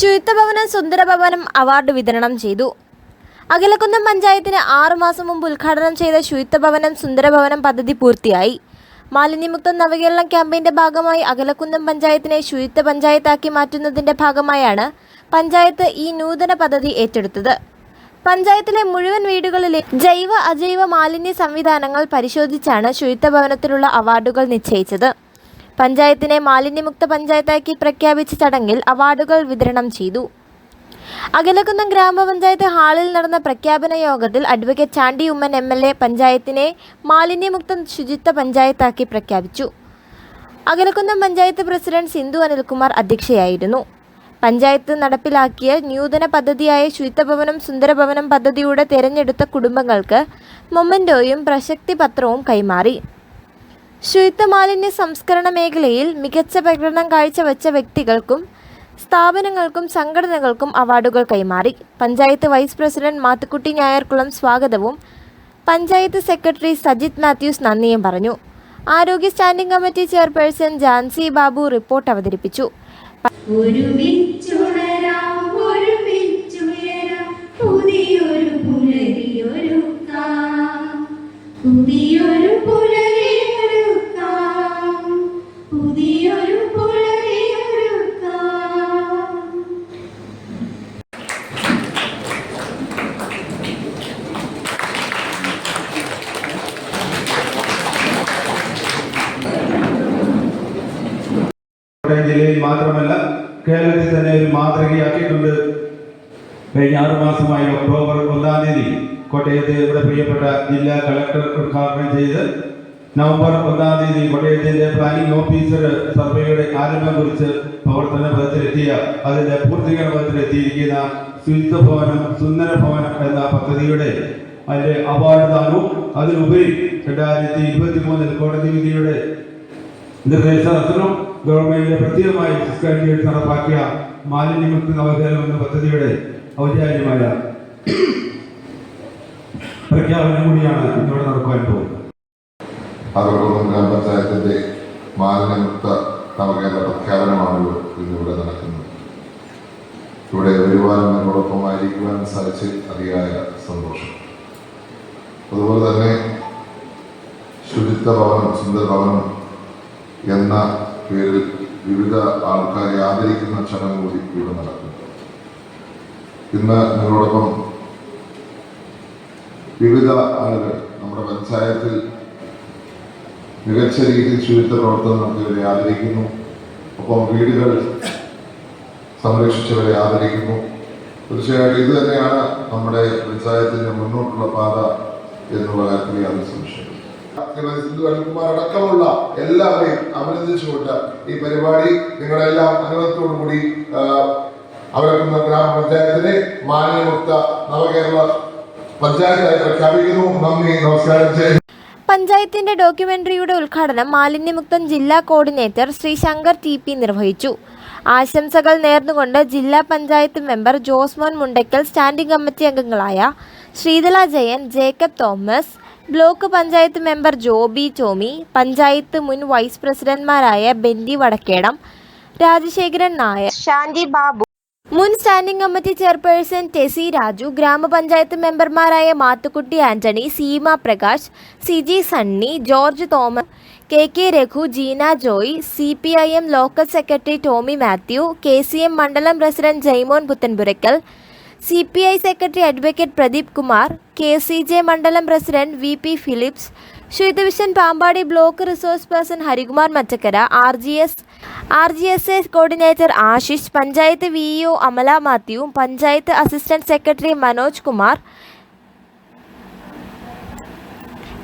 ശുചിത്വഭവനം സുന്ദരഭവനം award വിതരണം ചെയ്തു. അകലക്കുന്നം പഞ്ചായത്തിന് ആറുമാസം മുമ്പ് ഉദ്ഘാടനം ചെയ്ത ശുചിത്വഭവനം സുന്ദരഭവനം പദ്ധതി പൂർത്തിയായി. മാലിന്യമുക്ത നവകേരളം ക്യാമ്പയിന്റെ ഭാഗമായി അകലക്കുന്നം പഞ്ചായത്തിനെ ശുചിത്വ പഞ്ചായത്താക്കി മാറ്റുന്നതിന്റെ ഭാഗമായാണ് പഞ്ചായത്ത് ഈ നൂതന പദ്ധതി ഏറ്റെടുത്തത്. പഞ്ചായത്തിലെ മുഴുവൻ വീടുകളിലെ ജൈവ അജൈവ മാലിന്യ സംവിധാനങ്ങൾ പരിശോധിച്ചാണ് ശുചിത്വ ഭവനത്തിനുള്ള അവാർഡുകൾ നിശ്ചയിച്ചത്. പഞ്ചായത്തിനെ മാലിന്യമുക്ത പഞ്ചായത്താക്കി പ്രഖ്യാപിച്ച ചടങ്ങിൽ അവാർഡുകൾ വിതരണം ചെയ്തു. അകലക്കുന്നം ഗ്രാമപഞ്ചായത്ത് ഹാളിൽ നടന്ന പ്രഖ്യാപന യോഗത്തിൽ advocate Chandy Oommen M L A പഞ്ചായത്തിനെ മാലിന്യമുക്ത ശുചിത്വ പഞ്ചായത്താക്കി പ്രഖ്യാപിച്ചു. അകലക്കുന്നം പഞ്ചായത്ത് പ്രസിഡന്റ് സിന്ധു അനിൽകുമാർ അധ്യക്ഷയായിരുന്നു. പഞ്ചായത്ത് നടപ്പിലാക്കിയ നൂതന പദ്ധതിയായ ശുചിത്വഭവനം സുന്ദരഭവനം പദ്ധതിയുടെ തിരഞ്ഞെടുത്ത കുടുംബങ്ങൾക്ക് മൊമന്റോയും പ്രശസ്തി പത്രവും കൈമാറി. ശുചിത്വ മാലിന്യ സംസ്കരണ മേഖലയിൽ മികച്ച പ്രകടനം കാഴ്ചവെച്ച വ്യക്തികൾക്കും സ്ഥാപനങ്ങൾക്കും സംഘടനകൾക്കും അവാർഡുകൾ കൈമാറി. പഞ്ചായത്ത് വൈസ് പ്രസിഡന്റ് മാത്തുക്കുട്ടി ഞായർക്കുളം സ്വാഗതവും പഞ്ചായത്ത് സെക്രട്ടറി സജിത് മാത്യൂസ് നന്ദിയും പറഞ്ഞു. ആരോഗ്യ standing committee chairperson Jancy Babu report അവതരിപ്പിച്ചു. പുതിയൊരു കോട്ടയം ജില്ലയിൽ മാത്രമല്ല കേരളത്തിൽ തന്നെ ഒരു മാതൃകയാക്കിയിട്ടുണ്ട്. കഴിഞ്ഞ ആറു മാസമായി ഒക്ടോബർ ഒന്നാം തീയതി കോട്ടയത്തെ ഇവിടെ പ്രിയപ്പെട്ട ജില്ലാ കളക്ടർ ഉദ്ഘാടനം ചെയ്ത് നവംബർ ഒന്നാം തീയതി കോട്ടയത്തിന്റെ പ്ലാനിംഗ് ഓഫീസർ സർവേയുടെ ആരംഭം കുറിച്ച് പ്രവർത്തന പദത്തിലെത്തിയ അതിന്റെ പൂർത്തീകരണ പദത്തിലെത്തിയിരിക്കുന്ന ശുചിത്വ ഭവനം സുന്ദര ഭവനം എന്ന പദ്ധതിയുടെ അതിന്റെ അവാർഡ് ദാനവും അതിലുപരി രണ്ടായിരത്തി ഇരുപത്തി മൂന്നിൽ കോടതി വിധിയുടെ നിർദ്ദേശാനുസരണം ഗവൺമെന്റിന്റെ പ്രത്യേകമായി സംസ്കാരിച്ച് നടപ്പാക്കിയ മാലിന്യമുക്ത നവകേരളം എന്ന പദ്ധതിയുടെ ഔചാര്യമായ പ്രഖ്യാപനം കൂടിയാണ് ഇന്നിവിടെ നടക്കുവാൻ പോകുന്നത്. അകർകുളം ഗ്രാമപഞ്ചായത്തിന്റെ മാലിന്യമുക്ത നവകേരള പ്രഖ്യാപനമാണ് ഇന്നിവിടെ നടക്കുന്നത്. ഇവിടെ വരുവാനും എന്നോടൊപ്പം ആയിരിക്കുവാൻ സാധിച്ച് അതിയായ സന്തോഷം. അതുപോലെ തന്നെ ശുചിത്വ ഭവനം സുന്ദര ഭവനം എന്ന പേരിൽ വിവിധ ആൾക്കാരെ ആദരിക്കുന്ന ചടങ്ങ് കൂടി ഇവിടെ നടക്കുന്നു ഇന്ന് നിങ്ങളോടൊപ്പം വിവിധ ആളുകൾ നമ്മുടെ പഞ്ചായത്തിൽ മികച്ച രീതിയിൽ ശുചിത്വ പ്രവർത്തനം നടത്തിയവരെ ആദരിക്കുന്നു. ഒപ്പം വീടുകൾ സംരക്ഷിച്ചവരെ ആദരിക്കുന്നു. തീർച്ചയായിട്ടും ഇത് തന്നെയാണ് നമ്മുടെ പഞ്ചായത്തിന്റെ മുന്നോട്ടുള്ള പാത എന്നുള്ള കാര്യത്തിൽ യാതൊരു ശ്രീമതി സിന്ധു അനിൽകുമാർ അടക്കമുള്ള എല്ലാവരെയും അഭിനന്ദിച്ചുകൊണ്ട് ഈ പരിപാടി നിങ്ങളെല്ലാം അനുഭവത്തോടുകൂടി അവരക്കുന്ന ഗ്രാമപഞ്ചായത്തിനെ മാലിന്യമുക്ത നവകേരള പഞ്ചായത്തായി പ്രഖ്യാപിക്കുന്നു. നന്ദി നമസ്കാരം. ചെയ്യുന്നു പഞ്ചായത്തിന്റെ ഡോക്യുമെന്ററിയുടെ ഉദ്ഘാടനം മാലിന്യമുക്തം ജില്ലാ coordinator Shri Shankar T P നിർവഹിച്ചു. ആശംസകൾ നേർന്നുകൊണ്ട് ജില്ലാ panchayat member Josemon Mundackal standing committee അംഗങ്ങളായ ശ്രീതല ജയൻ ജേക്കബ് തോമസ് ബ്ലോക്ക് പഞ്ചായത്ത് മെമ്പർ ജോബി ടോമി പഞ്ചായത്ത് മുൻ വൈസ് പ്രസിഡന്റ്മാരായ ബെന്നി വടക്കേടം രാജശേഖരൻ നായർ. ശാന്തി ബാബു. മുൻ standing committee chairperson Tessy Raju ഗ്രാമപഞ്ചായത്ത് മെമ്പർമാരായ Mathukutty Antony Seema Prakash C G Sunny George Thomas K K Raghu Jeena Joy C P I M local secretary Tomy Mathew K C M മണ്ഡലം president Jaimon Puthenpurackal C P I secretary advocate Pradeep Kumar K C J മണ്ഡലം president V P Philips ശ്വേതവിഷൻ Pampady block resource person Harikumar Mattakkara R G S R G S A coordinator Ashish panchayat V EO Amala Mathew panchayat assistant secretary Manoj Kumar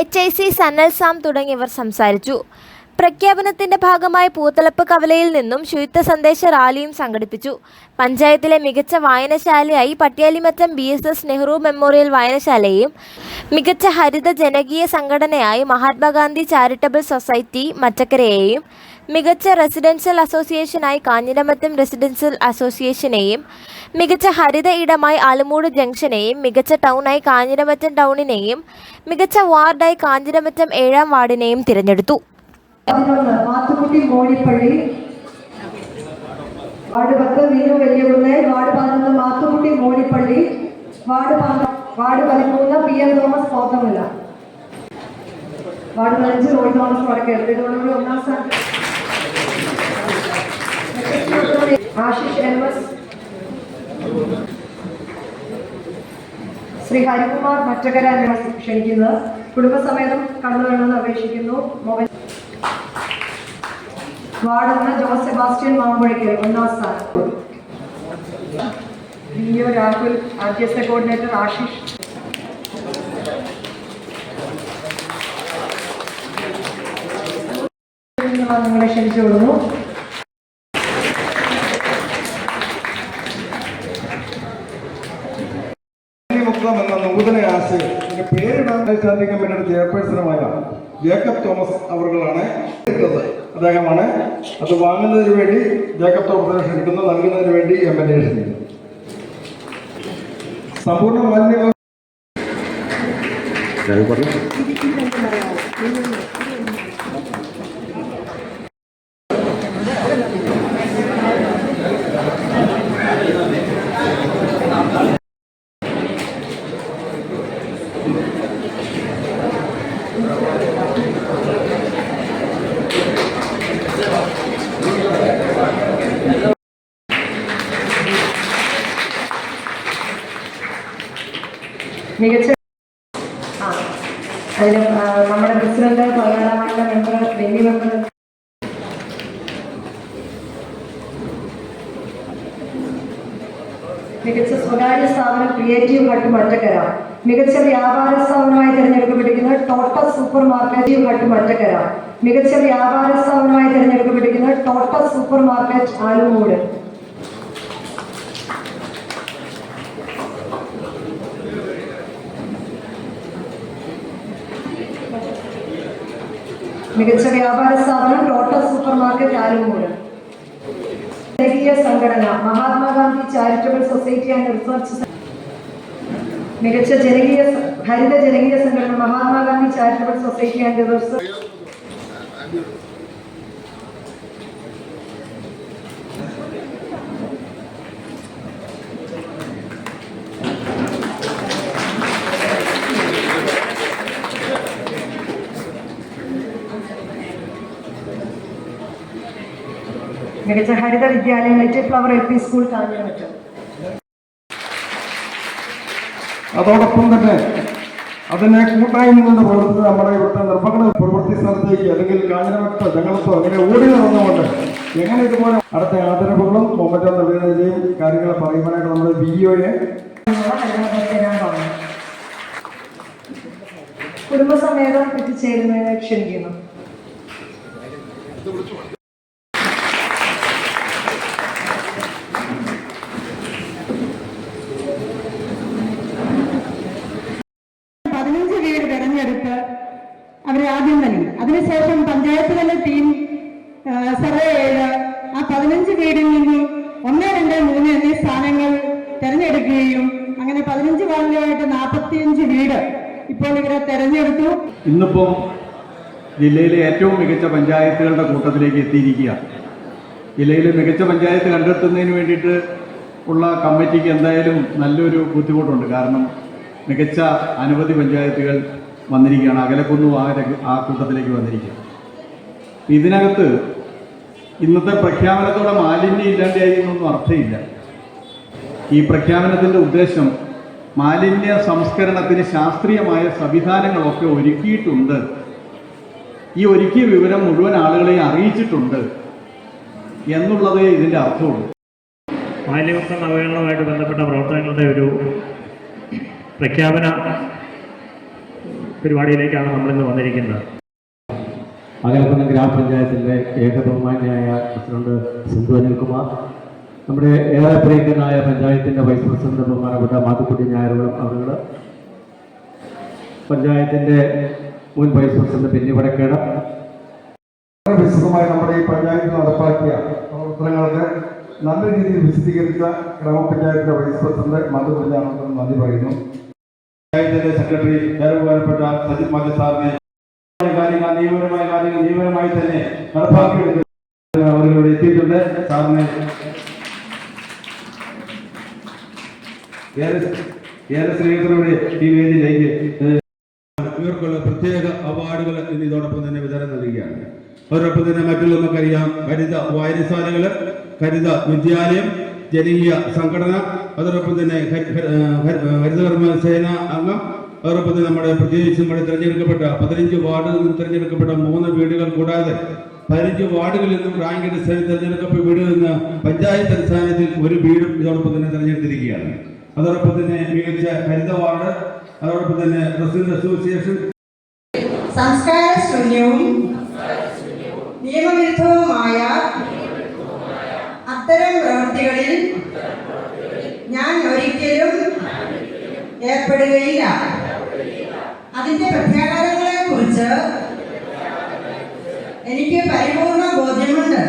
H I C Sanal Sam തുടങ്ങിയവർ സംസാരിച്ചു. പ്രഖ്യാപനത്തിന്റെ ഭാഗമായി പൂത്തലപ്പ് കവലയിൽ നിന്നും ശുചിത്വ സന്ദേശ റാലിയും സംഘടിപ്പിച്ചു. പഞ്ചായത്തിലെ മികച്ച വായനശാലയായി Pattiyalimattam B S S Nehru memorial വായനശാലയും മികച്ച ഹരിത ജനകീയ സംഘടനയായി മഹാത്മാഗാന്ധി ചാരിറ്റബിൾ സൊസൈറ്റി മറ്റക്കരയെയും മികച്ച റെസിഡൻഷ്യൽ അസോസിയേഷനായി കാഞ്ഞിരമറ്റം റെസിഡൻഷ്യൽ അസോസിയേഷനെയും മികച്ച ഹരിത ഇടമായി ആലുമൂട് ജംഗ്ഷനെയും മികച്ച ടൗണായി കാഞ്ഞിരമറ്റം ടൗണിനെയും മികച്ച വാർഡായി കാഞ്ഞിരമറ്റം ഏഴാം വാർഡിനെയും തിരഞ്ഞെടുത്തു. പതിനൊന്ന് മാത്തുക്കുട്ടി മോണിപ്പള്ളി. വാർഡ് പത്ത് വീണു വലിയകുന്നേൽ വാർഡ് പതിനൊന്ന് മാത്തുക്കുട്ടി മോടിപ്പള്ളി വാർഡ് വാർഡ് പതിമൂന്ന് P M Thomas Pothamulla ward പതിനഞ്ച് റോയ് തോമസ് വടക്കേട് ഇതോടുകൂടി ഒന്നാം സ്ഥാനത്ത്. ആശിഷ് എം ശ്രീ ഹരികുമാർ മറ്റകര ക്ഷണിക്കുന്നത്. കുടുംബസമേതം കടന്നു വേണമെന്ന് അപേക്ഷിക്കുന്നു. മൊബൈൽ വാർഡ് ജോസ് സെബാസ്റ്റ്യൻ മാമ്പുഴയ്ക്കൽ ഒന്നാം സ്ഥാനം വി ഒ രാഹുൽ ആദ്യസ്ഥ കോർഡിനേറ്റർ ആശിഷ്. നിങ്ങളെ ക്ഷണിച്ചു കൊടുക്കുന്നു. മുക്തം എന്ന നൂതന ആശയം പേരിടാൻ സ്റ്റാൻഡിംഗ് കമ്മിറ്റിയുടെ ചെയർപേഴ്സണുമായ ജേക്കബ് തോമസ് അവർകളാണ് ഇട്ടത്. അദ്ദേഹമാണ് അത് വാങ്ങുന്നതിന് വേണ്ടി ജേക്കബ് തോമസ് എടുക്കുന്നത് നൽകുന്നതിന് വേണ്ടി എം എൽ എ ക്ഷണിക്കുന്നു. സമ്പൂർണ മാലിന്യ മികച്ച ആ നമ്മുടെ പ്രസിഡന്റ് മികച്ച സ്വകാര്യ സ്ഥാപനം ക്രിയേറ്റീവ് ഹട്ട് മറ്റക്കര മികച്ച വ്യാപാര സ്ഥാപനമായി തിരഞ്ഞെടുക്കപ്പെട്ടിരിക്കുന്ന total super market hut Mattakkara മികച്ച വ്യാപാര സ്ഥാപനമായി തിരഞ്ഞെടുക്കപ്പെട്ടിരിക്കുന്ന ടോട്ടൽ സൂപ്പർ മാർക്കറ്റ് ആലുമൂട് മികച്ച വ്യാപാര സ്ഥാപനം ലോട്ടസ് സൂപ്പർ മാർക്കറ്റ് ആലുമൂട് സംഘടന Mahatma Gandhi charitable society and research മികച്ച ജനകീയ ഹരിത ജനകീയ സംഘടന Mahatma Gandhi charitable society and research മികച്ച ഹരിത വിദ്യാലയം little flower L P school Kanjiramattam അതോടൊപ്പം തന്നെ അതിനെ കൂട്ടായി നിന്നുകൊണ്ട് പ്രവർത്തിച്ച് നമ്മുടെ ഇവിടുത്തെ നിർഭകട പ്രവൃത്തി സ്ഥലത്തേക്ക് അല്ലെങ്കിൽ കാഞ്ഞിരമറ്റോ ജങ്ങളത്തോ അങ്ങനെ ഓടി നടന്നുകൊണ്ട് എങ്ങനെ ഇതുപോലെ അടുത്ത ആദരവുകളും മൊമ്പറ്റോ നിർവേദനയും കാര്യങ്ങൾ പറയുവാനായിട്ട് നമ്മുടെ ബി ഒയെ കുടുംബസമേതം എത്തിച്ചേരുന്നതിനെ ക്ഷണിക്കുന്നു പതിനഞ്ച് വീട് തെരഞ്ഞെടുത്ത് അവർ ആദ്യം തന്നെ അതിനുശേഷം പഞ്ചായത്ത് തല ടീം സർവേ ചെയ്ത് ആ പതിനഞ്ച് വീടിൽ നിന്നും ഒന്ന് രണ്ട് മൂന്ന് എന്നീ സ്ഥാനങ്ങൾ തെരഞ്ഞെടുക്കുകയും അങ്ങനെ പതിനഞ്ച് വാർഡുകളായിട്ട് നാൽപ്പത്തിയഞ്ച് വീട് ഇപ്പോൾ ഇവരെ തെരഞ്ഞെടുത്തു. ഇന്നിപ്പോ ജില്ലയിലെ ഏറ്റവും മികച്ച പഞ്ചായത്തുകളുടെ കൂട്ടത്തിലേക്ക് എത്തിയിരിക്കുക. ജില്ലയിലെ മികച്ച പഞ്ചായത്ത് കണ്ടെത്തുന്നതിന് വേണ്ടിയിട്ട് ഉള്ള കമ്മിറ്റിക്ക് എന്തായാലും നല്ലൊരു ബുദ്ധിമുട്ടുണ്ട്. കാരണം മികച്ച അനവധി പഞ്ചായത്തുകൾ വന്നിരിക്കുകയാണ്. അകലക്കുന്നു ആ ആ കൂട്ടത്തിലേക്ക് വന്നിരിക്കുക. ഇതിനകത്ത് ഇന്നത്തെ പ്രഖ്യാപനത്തോടെ മാലിന്യം ഇല്ലാണ്ടായി എന്നൊന്നും അർത്ഥമില്ല. ഈ പ്രഖ്യാപനത്തിന്റെ ഉദ്ദേശം മാലിന്യ സംസ്കരണത്തിന് ശാസ്ത്രീയമായ സംവിധാനങ്ങളൊക്കെ ഒരുക്കിയിട്ടുണ്ട്. ഈ ഒരുക്കിയ വിവരം മുഴുവൻ ആളുകളെ അറിയിച്ചിട്ടുണ്ട് എന്നുള്ളതേ ഇതിന്റെ അർത്ഥമുള്ളൂ. മാലിന്യമുക്ത നവീകരണവുമായിട്ട് ബന്ധപ്പെട്ട പ്രവർത്തനങ്ങളുടെ ഒരു പ്രഖ്യാപന പരിപാടിയിലേക്കാണ് നമ്മളിന്ന് വന്നിരിക്കുന്നത്. അകലപ്പുറം ഗ്രാമപഞ്ചായത്തിന്റെ ഏക ബഹുമാന്യായ പ്രസിഡന്റ് സിന്ധു അനിൽകുമാർ നമ്മുടെ ഏറെ പ്രിയങ്കനായ പഞ്ചായത്തിന്റെ വൈസ് പ്രസിഡന്റ് ബഹുമാനപ്പെട്ട മാത്തുക്കുട്ടി ഞായറുകളും അവരുടെ പഞ്ചായത്തിന്റെ മുൻ വൈസ് പ്രസിഡന്റ് പിന്നി വടക്കേട. വിശദമായി നമ്മുടെ ഈ പഞ്ചായത്തിൽ നടപ്പാക്കിയ പ്രവർത്തനങ്ങൾക്ക് നല്ല രീതിയിൽ വിശദീകരിച്ച ഗ്രാമപഞ്ചായത്തിന്റെ വൈസ് പ്രസിഡന്റ് പ്രജാനന്ദൻ നന്ദി പറയുന്നു. പഞ്ചായത്തിന്റെ സെക്രട്ടറി ഏറെ സജിത് മാധ്യ സാറിനെ കാര്യങ്ങൾ നിയമപരമായ കാര്യങ്ങൾ നിയമപരമായി തന്നെ നടപ്പാക്കിയെടുക്കുന്ന അവരിലൂടെ എത്തിയിട്ടുണ്ട്. സാറിനെ ഏറെ സ്നേഹത്തിലൂടെ ഈ വേദിയിലേക്ക് ഇവർക്കുള്ള പ്രത്യേക അവാർഡുകൾ ഇന്ന് ഇതോടൊപ്പം തന്നെ വിതരണം നൽകുകയാണ്. അതോടൊപ്പം തന്നെ മറ്റുള്ള നമുക്കറിയാം ഹരിത വായനശാലകൾ ഹരിത വിദ്യാലയം ജനകീയ സംഘടന അതോടൊപ്പം തന്നെ ഹരി- ഹരി- ഹരി- ഹരിതകർമ്മ സേന അംഗം അതോടൊപ്പം തന്നെ നമ്മുടെ പ്രത്യേകിച്ച് നമ്മുടെ തിരഞ്ഞെടുക്കപ്പെട്ട പതിനഞ്ച് വാർഡുകളിൽ നിന്ന് തിരഞ്ഞെടുക്കപ്പെട്ട മൂന്ന് വീടുകൾ കൂടാതെ പതിനഞ്ച് വാർഡുകളിൽ നിന്നും റാങ്ക് അടിസ്ഥാനത്തിൽ തിരഞ്ഞെടുക്കപ്പെട്ട വീടുകളിൽ നിന്ന് പഞ്ചായത്ത് അടിസ്ഥാനത്തിൽ ഒരു വീടും ഇതോടൊപ്പം തന്നെ തിരഞ്ഞെടുത്തിരിക്കുകയാണ്. അതോടൊപ്പം തന്നെ മികച്ച ഹരിത വാർഡ് അതോടൊപ്പം തന്നെ റെസിഡന്റ് അസോസിയേഷൻ. സംസ്കാര ശൂന്യവും നിയമവിരുദ്ധവുമായ അത്തരം ഏർപ്പെടുകയില്ല. അതിന്റെ പ്രത്യാഘാതങ്ങളെ കുറിച്ച് എനിക്ക് പരിപൂർണ ബോധ്യമുണ്ട്.